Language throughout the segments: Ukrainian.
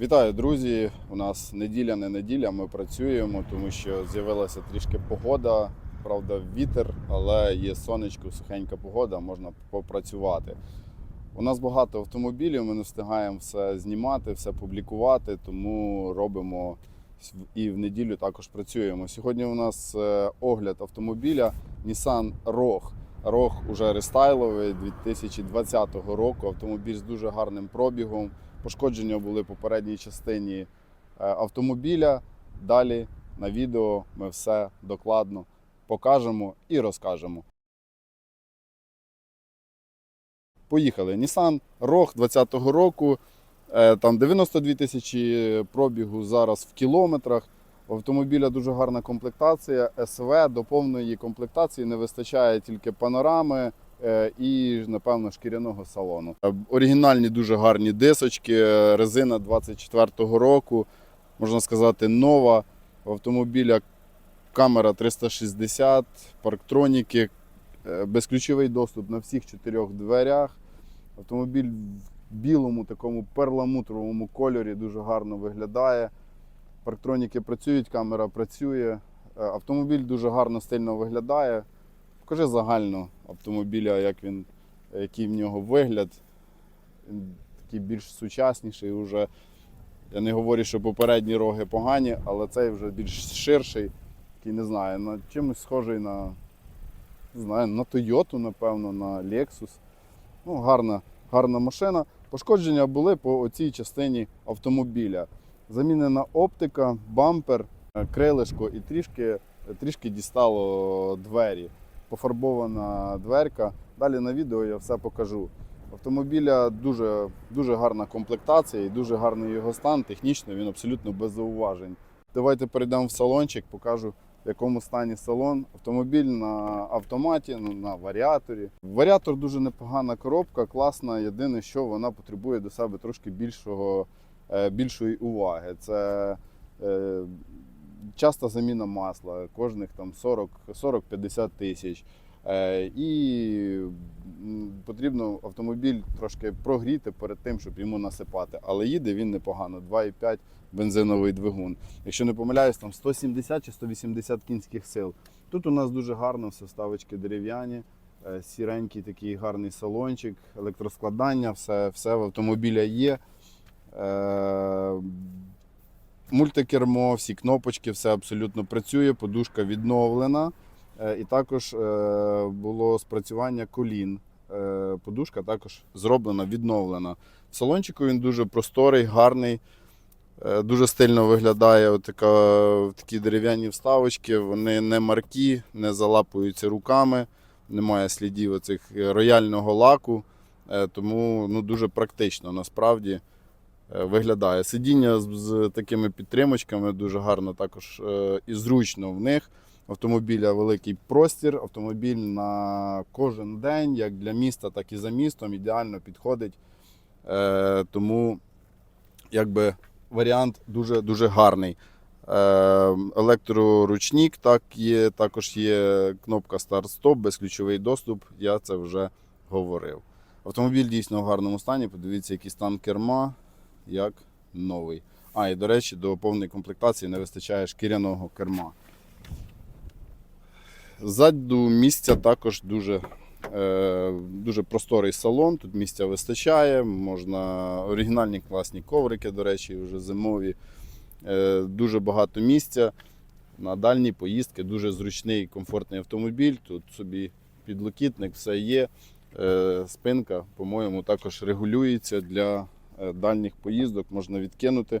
Вітаю, друзі! У нас неділя, не неділя. Ми працюємо, тому що з'явилася трішки погода. Правда, вітер, але є сонечко, сухенька погода, можна попрацювати. У нас багато автомобілів, ми не встигаємо все знімати, все публікувати, тому робимо і в неділю також працюємо. Сьогодні у нас е, огляд автомобіля Nissan Rogue. Rogue уже рестайловий 2020 року. Автомобіль з дуже гарним пробігом. Пошкодження були в попередній частині е, автомобіля. Далі на відео ми все докладно покажемо і розкажемо. Поїхали. Nissan Rogue 2020 року. Е, Там 92 тисячі пробігу зараз в кілометрах. У автомобіля дуже гарна комплектація. СВ до повної комплектації не вистачає тільки панорами і, напевно, шкіряного салону. Е, Оригінальні дуже гарні дисочки, е, резина 24-го року, можна сказати, нова. У автомобіля камера 360, парктроніки, е, безключовий доступ на всіх чотирьох дверях. Автомобіль в білому такому перламутровому кольорі дуже гарно виглядає. Парктроніки працюють, камера працює. Е, Автомобіль дуже гарно стильно виглядає. Покажи загально автомобіля, як він, який в нього вигляд. Такий більш сучасніший. Уже. Я не говорю, що попередні роги погані, але цей вже більш ширший, такий не знаю, на чимось схожий на, не знаю, на Toyota, напевно, на Lexus. Ну, гарна, гарна машина. Пошкодження були по цій частині автомобіля. Замінена оптика, бампер, крилишко і трішки, трішки дістало двері. Пофарбована дверка. Далі на відео я все покажу. Автомобіля дуже, дуже гарна комплектація і дуже гарний його стан. Технічно він абсолютно без зауважень. Давайте перейдемо в салончик, покажу в якому стані салон. Автомобіль на автоматі, ну, на варіаторі. Варіатор дуже непогана коробка, класна. Єдине, що вона потребує до себе трошки більшого, е, більшої уваги. Це е, часта заміна масла, кожних там 40 40-50 тисяч. Е, І потрібно автомобіль трошки прогріти перед тим, щоб йому насипати. Але їде він непогано. 2,5 бензиновий двигун. Якщо не помиляюсь, там 170 чи 180 кінських сил. Тут у нас дуже гарно все ставочки дерев'яні, е, сіренький такий гарний салончик, електроскладання, все, все в автомобіля є. Мультикермо, всі кнопочки, все абсолютно працює, подушка відновлена. Е, І також е, було спрацювання колін. Е, Подушка також зроблена, відновлена. В салончику він дуже просторий, гарний, дуже стильно виглядає. Отака, такі дерев'яні вставочки, вони не маркі, не залапуються руками, немає слідів оцих рояльного лаку. Тому ну, дуже практично насправді виглядає. Сидіння з, такими підтримочками дуже гарно також е, і зручно в них. Автомобіля великий простір, автомобіль на кожен день, як для міста, так і за містом, ідеально підходить. Е, тому якби варіант дуже дуже гарний. Е, електроручник, так є, також є кнопка старт-стоп, безключовий доступ. Я це вже говорив. Автомобіль дійсно в гарному стані. Подивіться, який стан керма, як новий. А, і до речі, до повної комплектації не вистачає шкіряного керма. Ззаду місця також дуже, е, дуже просторий салон. Тут місця вистачає. Можна оригінальні класні коврики, до речі, вже зимові. Е, дуже багато місця. На дальні поїздки дуже зручний комфортний автомобіль. Тут собі підлокітник, все є. Е, спинка, по-моєму, також регулюється для дальніх поїздок. Можна відкинути,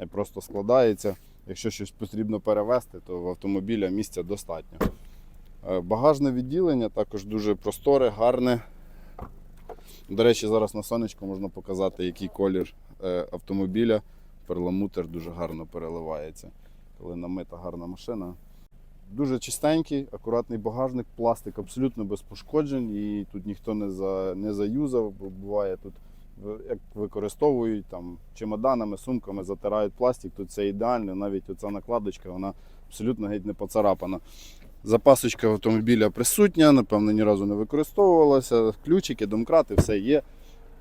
е, просто складається. Якщо щось потрібно перевезти, то в автомобіля місця достатньо. Е, Багажне відділення також дуже просторе, гарне. До речі, зараз на сонечку можна показати, який колір е, автомобіля. Перламутр дуже гарно переливається, коли намита гарна машина. Дуже чистенький, акуратний багажник, пластик абсолютно без пошкоджень, і тут ніхто не, за, не заюзав, бо буває тут як використовують там чемоданами, сумками, затирають пластик, тут це ідеально, навіть оця накладочка, вона абсолютно геть не поцарапана. Запасочка автомобіля присутня, напевно, ні разу не використовувалася. Ключики, домкрати, все є.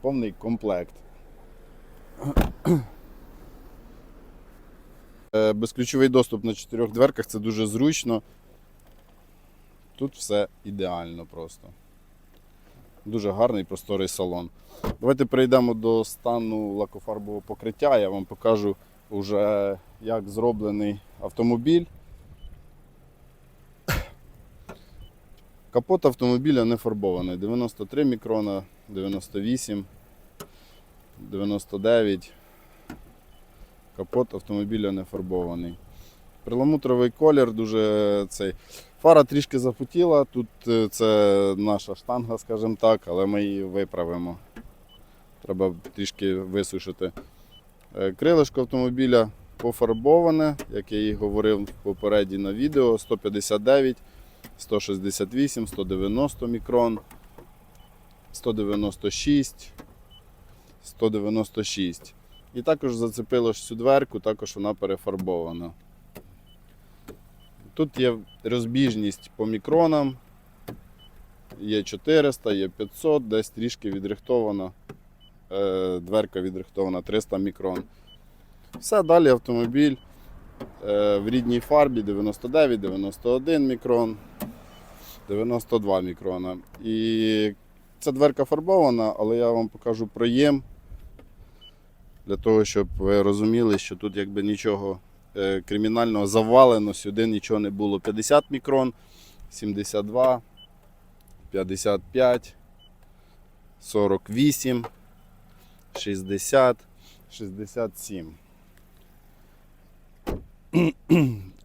Повний комплект. Е, Безключовий доступ на чотирьох дверках це дуже зручно. Тут все ідеально просто. Дуже гарний просторий салон. Давайте перейдемо до стану лакофарбового покриття. Я вам покажу вже, як зроблений автомобіль. Капот автомобіля не фарбований. 93 мікрона, 98, 99. Капот автомобіля не фарбований. Перламутровий колір дуже цей. Фара трішки запотіла. Тут е, це наша штанга, скажімо так, але ми її виправимо. Треба трішки висушити. Е, Крилишко автомобіля пофарбоване, як я і говорив попереді на відео, 159, 168, 190 мікрон, 196, 196. І також зацепило цю дверку, також вона перефарбована. Тут є розбіжність по мікронам. Є 400, є 500, десь трішки відрихтована. Е, Дверка відрихтована 300 мікрон. Все, далі автомобіль е, в рідній фарбі 99, 91 мікрон, 92 мікрона. І ця дверка фарбована, але я вам покажу проєм для того, щоб ви розуміли, що тут якби нічого кримінального завалено, сюди нічого не було. 50 мікрон, 72, 55, 48, 60, 67.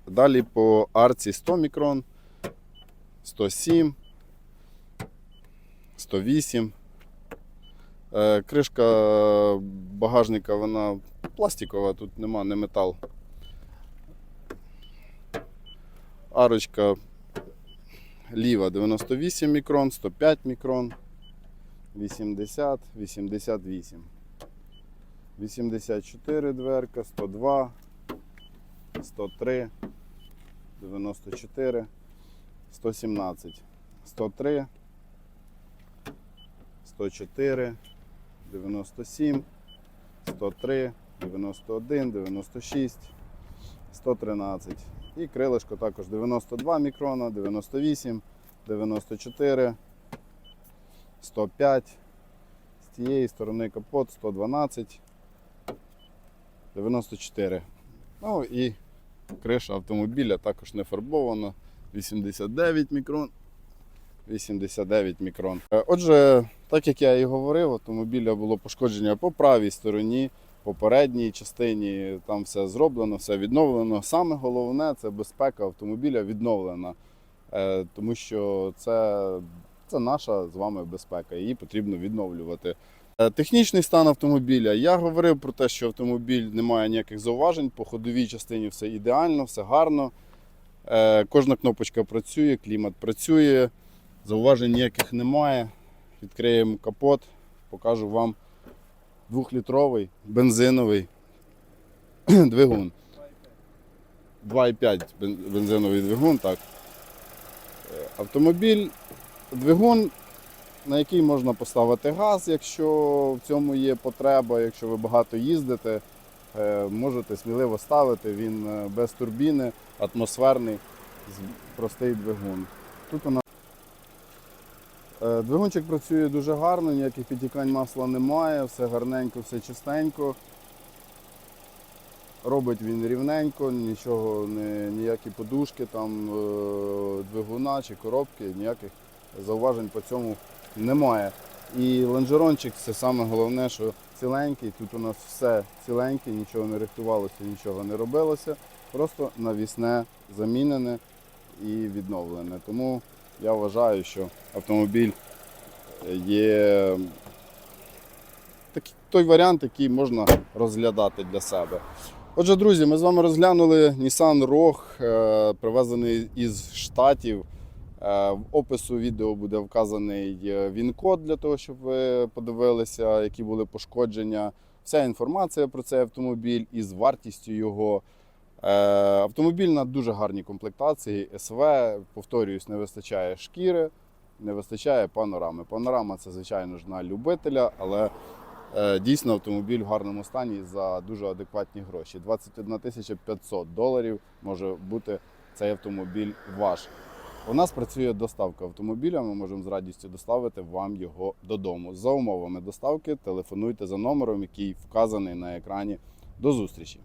Далі по арці 100 мікрон, 107, 108. Е, Кришка багажника вона пластикова, тут нема, не метал. Арочка ліва 98 мікрон, 105 мікрон, 80, 88. 84 дверка, 102, 103, 94, 117, 103, 104, 97, 103, 91, 96, 113. І крилишко також 92 мікрона, 98, 94, 105. З тієї сторони капот 112, 94. Ну і криша автомобіля також не фарбована. 89 мікрон. 89 мікрон. Е, Отже, так як я і говорив, автомобіля було пошкодження по правій стороні, по передній частині. Там все зроблено, все відновлено. Саме головне це безпека автомобіля відновлена. Е, Тому що це, це наша з вами безпека, її потрібно відновлювати. Е, Технічний стан автомобіля. Я говорив про те, що автомобіль не має ніяких зауважень. По ходовій частині все ідеально, все гарно. Е, Кожна кнопочка працює, клімат працює, зауважень ніяких немає. Відкриємо капот, покажу вам двохлітровий бензиновий двигун. 2,5 бензиновий двигун. Так. Е, Автомобіль, двигун, на який можна поставити газ, якщо в цьому є потреба, якщо ви багато їздите, е, можете сміливо ставити. Він е, без турбіни, атмосферний, простий двигун. Тут у нас Двигунчик працює дуже гарно, ніяких підтікань масла немає, все гарненько, все чистенько. Робить він рівненько, нічого, ніякі подушки там, е, двигуна чи коробки, ніяких зауважень по цьому немає. І лонжерончик це саме головне, що ціленький. Тут у нас все ціленьке, нічого не рихтувалося, нічого не робилося. Просто навісне замінене і відновлене. Тому я вважаю, що автомобіль є такий, той варіант, який можна розглядати для себе. Отже, друзі, ми з вами розглянули Nissan Rogue, е, привезений із Штатів. Е, В опису відео буде вказаний е, він-код для того, щоб ви подивилися, які були пошкодження. Вся інформація про цей автомобіль із вартістю його. Е, Автомобіль на дуже гарній комплектації. СВ, повторююсь, не вистачає шкіри, не вистачає панорами. Панорама це, звичайно ж, на любителя, але Е, Дійсно, автомобіль в гарному стані за дуже адекватні гроші. 21 тисяча 500 доларів може бути цей автомобіль ваш. У нас працює доставка автомобіля. Ми можемо з радістю доставити вам його додому. За умовами доставки телефонуйте за номером, який вказаний на екрані. До зустрічі!